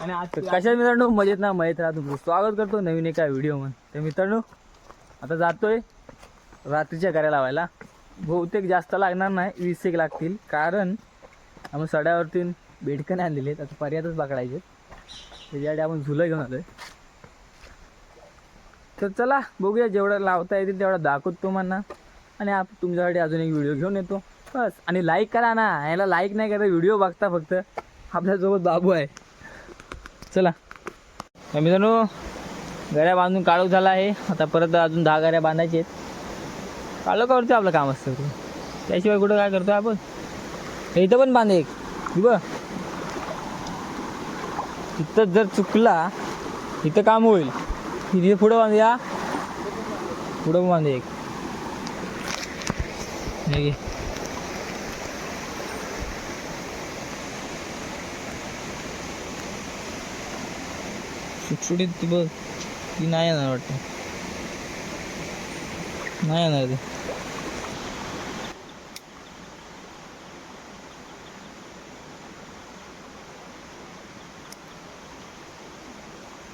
आणि आज कशा मित्रांनो? मजेत ना मजेत राहा तुमचं स्वागत करतो नवीन एका व्हिडिओमध्ये तर मित्रांनो आता जातोय रात्रीच्या करायला लावायला. बहुतेक जास्त लागणार नाही वीस एक लागतील. कारण आपण सड्यावरती बेडकन आणलेले आहेत. आता पर्यातच पकडायचे त्याच्यासाठी आपण झुलं घेऊन आलोय. तर चला बघूया जेवढं लावता येतील तेवढं दाखवतो तुम्हाला. आणि आप तुमच्यासाठी अजून एक व्हिडिओ घेऊन येतो. बस. आणि लाईक करा ना. याला लाईक नाही करा व्हिडिओ बघता फक्त. आपल्यासोबत बाबू आहे. चला. मित्रांनो गऱ्या बांधून काळोख झाला आहे. आता परत अजून दहा गाड्या बांधायचे आहेत. काळोखावरती आपलं काम असतं त्याशिवाय कुठं काय करतो आपण? इथं पण बांध एक. ही बघ. इथं जर चुकला इथं काम होईल. इथे पुढं बांधूया पुढं पण बांध एक. सुटसुटीत ती बघ ती नाही येणार वाटतं. नाही येणार ती.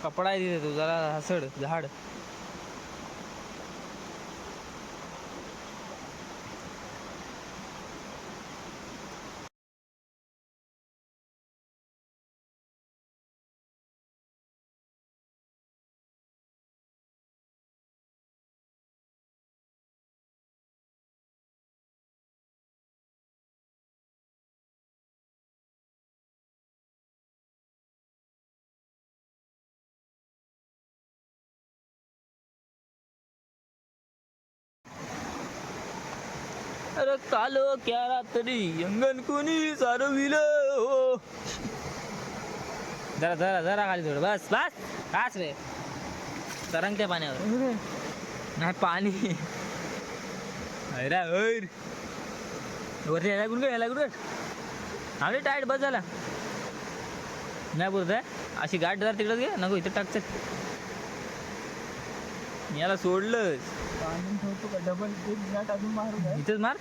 कपडा आहे तिथे तू जरा हसड झाड. अरे कालो क्या रात्री? अंगण कुणी सारविलं? हो जरा जरा जरा खाली थोडं. बस बस. काच रे. तरंगत्या पाण्यावर. नाही पाणी. अरे वरती यायला कुठं यायला कुठं आम्ही टाईट बस झाला. नाही बोलत आहे. अशी गाठ जरा तिकडं घे. नको इथं टाकचं याला सोडलंच बांधून ठेवतो का? डबल एक गाठ अजून मारू काय इथंच मार?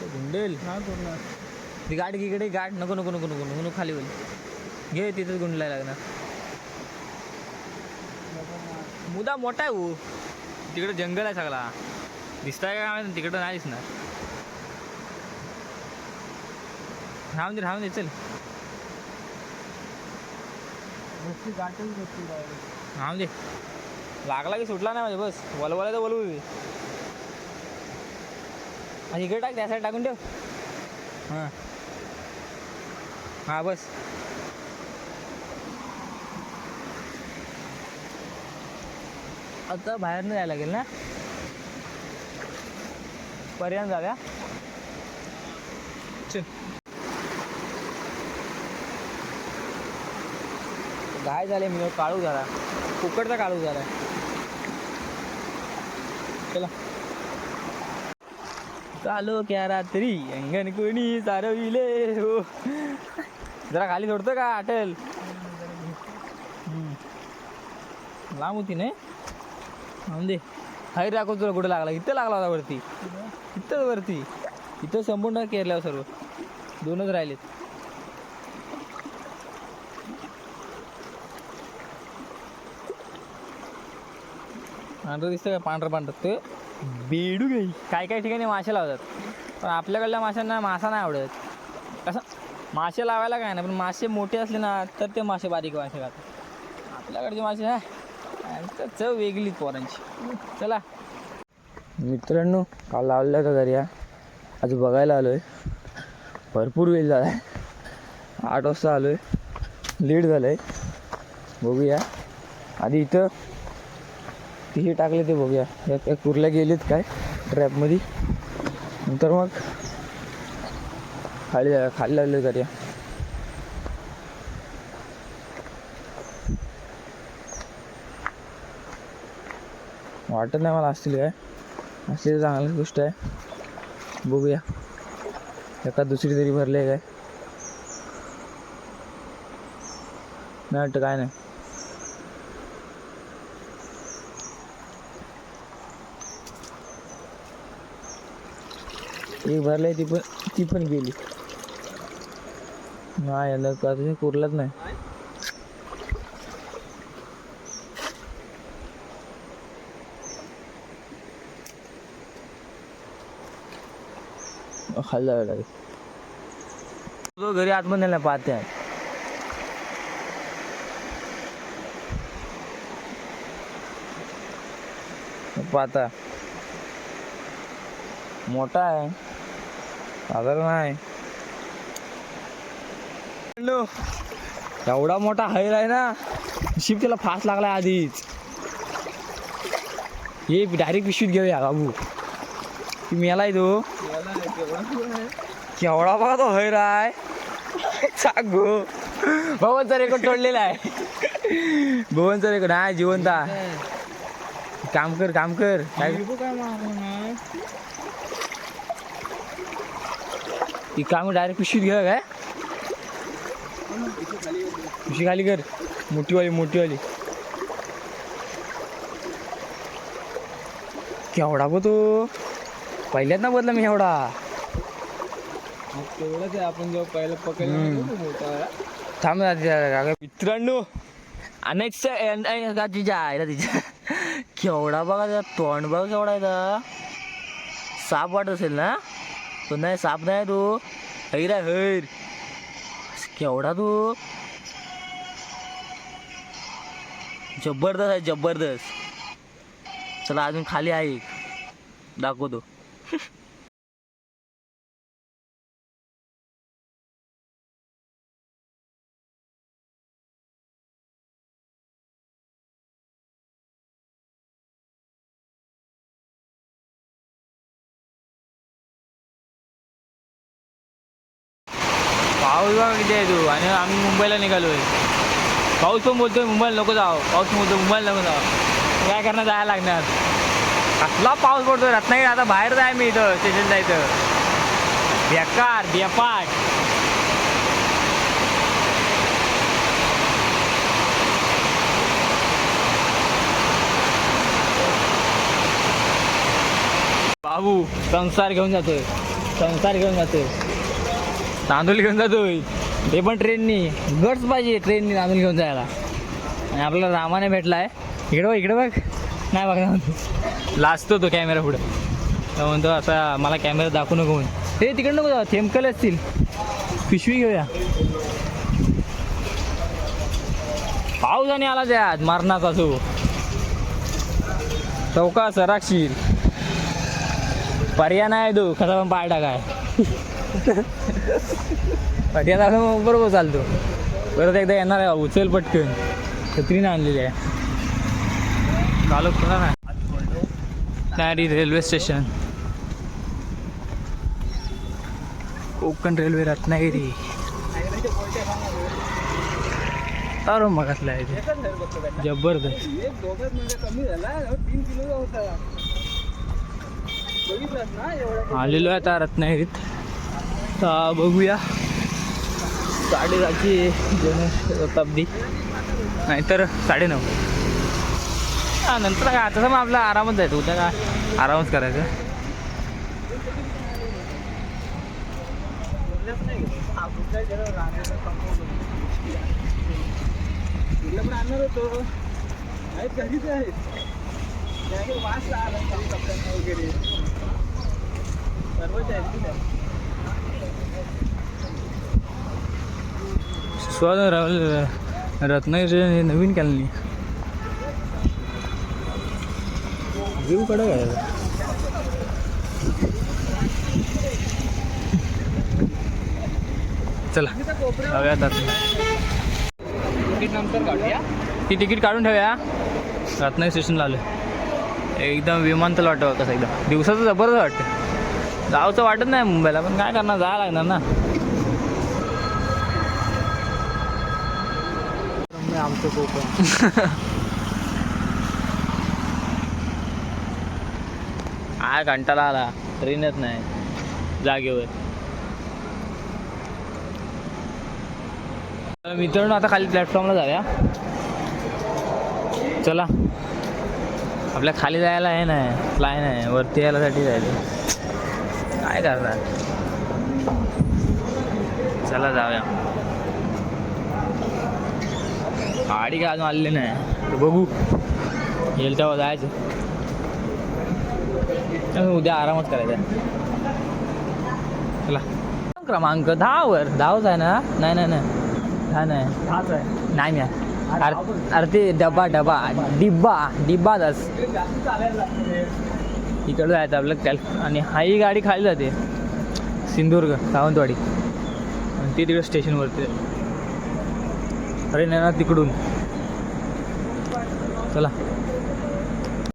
तो गुंडेल. ती गाठ इकडे गाठ नको नको नको नको नको खाली होईल. घे तिथंच गुंडला लागणार. मुदा मोठा आहे हो तिकडे जंगल आहे सगळा. दिसताय का काय माहिती? तिकडं नाही दिसणार. राहून दे राहून दे चल. गाठच राहून दे. लागला की सुटला नाही म्हणजे बस. वलवला तर वलवू दे आणि इकडे टाक त्या साईड टाकून ठेव. हां. हां बस. आता बाहेर नाही जायला लागेल ना? पर्यंत जाव्या चल. गाय झाले मी काळू झाला. फुकटचा काळू झाला चला. चालो क्या रात्री? अंगण कोणी सारविले हो. जरा खाली सोडतं का अटल लांब होती नाही? म्हणून हाय राखो तुला कुठं लागला? इथं लागला होता वरती. इथंच वरती. इथं संपूर्ण केरल्यावर सर्व. दोनच राहिलेत. पांढरं दिसतं का पांढरं पांढरं. ते बेडू गाई काय काय ठिकाणी मासे लावतात. पण आपल्याकडल्या माशांना मासा नाही आवडत. कसं? मासे लावायला काय नाही पण मासे मोठे असले ना तर ते मासे बारीक मासे खातात. आपल्याकडचे मासे हा. चव वेगळी पोरांची. चला. मित्रांनो काल लावलेला का घरी? आज बघायला आलो आहे भरपूर वेळ झाला. आहे आठ वाजता आलो आहे लेट झालं आहे बघूया. आधी इथं तीही हे टाकले ते बघूया. यात एक कुर्ल्या गेलीत काय? ट्रॅपमध्ये नंतर मग खाली खाली लागले करूया वाटत नाही मला असतील काय? असली चांगली गोष्ट आहे. बघूया. एका दुसरी तरी भरली आहे काय? नाही वाटतं काय नाही. एक भरलाय ती पण ती पण गेली. नाही आलं का तुझ्या कुरलाच नाही. खाल्ला वेळ लागेल. तो घरी आतमध्ये नाही पाहते. आहे पाहता. मोठा आहे. साधारण आहे एवढा मोठा हैर आहे ना शिप त्याला फास्ट लागलाय आधीच. हे डायरेक्ट पिशवीत घेऊया बाबू. ती मेलाय तो. केवढा आहे बघा तो हैर आहे. सांगू भवनचा रेकॉर्ड तोडलेला आहे. भवनचा रेकॉर्ड हा जिवंत आहे. काम कर काम कर. काय ती काम डायरेक्ट पिशवीत घ्या काय? पिशवी खाली कर. मोठीवाली मोठीवाली. केवढा बघ तो. पहिल्यात ना बदला मी एवढा. तेवढंच आहे आपण जेव्हा पहिलं पकडलं. थांब मित्रांनो अनेक का तिच्या आईला तिच्या. केवढा बघा तोंड बघा केवढा आहे. साप वाटत असेल ना? तो नाही साप नाही तो. है आहे हैर केवढा तू? जबरदस्त आहे जबरदस्त. चला अजून खाली आहे दाखवतो. पाऊस बघा किती आहे तू. आणि आम्ही मुंबईला निघालो आहे पाऊस पण बोलतोय मुंबईला नको जाओ पाऊस पण बोलतोय मुंबईला नको जाओ काय करणार जायला लागणार. कसला पाऊस पडतोय रत्नागिरी. आता बाहेर जाय मी इथं स्टेशनला इथं. बेकार बेपाट बाबू संसार घेऊन जातोय. संसार घेऊन जातोय. तांदूळ घेऊन जातोय ते पण ट्रेननी. गट्स पाहिजे ट्रेननी तांदूळ घेऊन जायला. आणि आपल्याला रामाने भेटलाय. इकडं बघ इकडं बघ. नाही बघा म्हणतो लाजतो तो कॅमेरा पुढे. तर म्हणतो असा मला कॅमेरा दाखवू नको म्हणून. ते तिकडं नको जाऊ. थेंबकले असतील. पिशवी घेऊया. पाऊस आणि आला त्यात. मारणाचा तो. चौका सराक्षीर पर्याय नाही तो. कसा पण पाय टाकाय. पर्याय टाका मग बरोबर चालतो. परत एकदा येणार आहे उचल पटकन. छत्रीने आणलेली आहे. चालू करा नाही railway station. Konkan railway Ratnagiri. तारो मग आहे ते. जबरदस्त. आलेलो आहे आता रत्नागिरीत. बघूया. साडेदहाची शताब्दी. नाहीतर साडेनऊ हा नंतर काय आता मग आपला आरामच जायचं उद्या काय? आरामच करायचं. बोललेच नाही हा, कुठल्या जरा रांगेचा संपवतो. तुला पण आणणार होतो आहेत घरीच आहेत त्याकडे वास आला काही कपड्यांना वगैरे सर्वच आहेत की नाही? स्व रत्नागिरी नवीन कॅलनी. व्ह्यू कडे काय? चला आता. काढूया ती तिकीट काढून ठेवूया. रत्नागिरी स्टेशनला आलं एकदम विमानतळ वाटतं कसं एकदम. दिवसाचं जबरदस्त वाटतं. जावचं वाटत नाही मुंबईला पण काय करणार जायला लागणार ना. आमचं कोकण काय घंटाला आला ट्रेनच नाही जागेवर. मित्रांनो आता खाली प्लॅटफॉर्मला जाऊया. चला. आपल्या खाली जायला आहे नाही फ्लाय आहे. वरती यायलासाठी जायचं. काय करणार? चला जाऊया. गाडी काय अजून आलेली नाही. बघू. येईल तेव्हा जायचं. उद्या आरामच करायचा चला. क्रमांक दहावर दहाच आहे ना? नाही नाही नाही. दहा नाही. नाही नाही. अरे ते डबा डबा. डिब्बा डिब्बा दस इकडं जायचं आपलं कॅल आणि हा ही गाडी खाली जाते. सिंधुदुर्ग सावंतवाडी. आणि ती तिकडे स्टेशनवरती ट्रेन अरे नाही ना तिकडून. चला.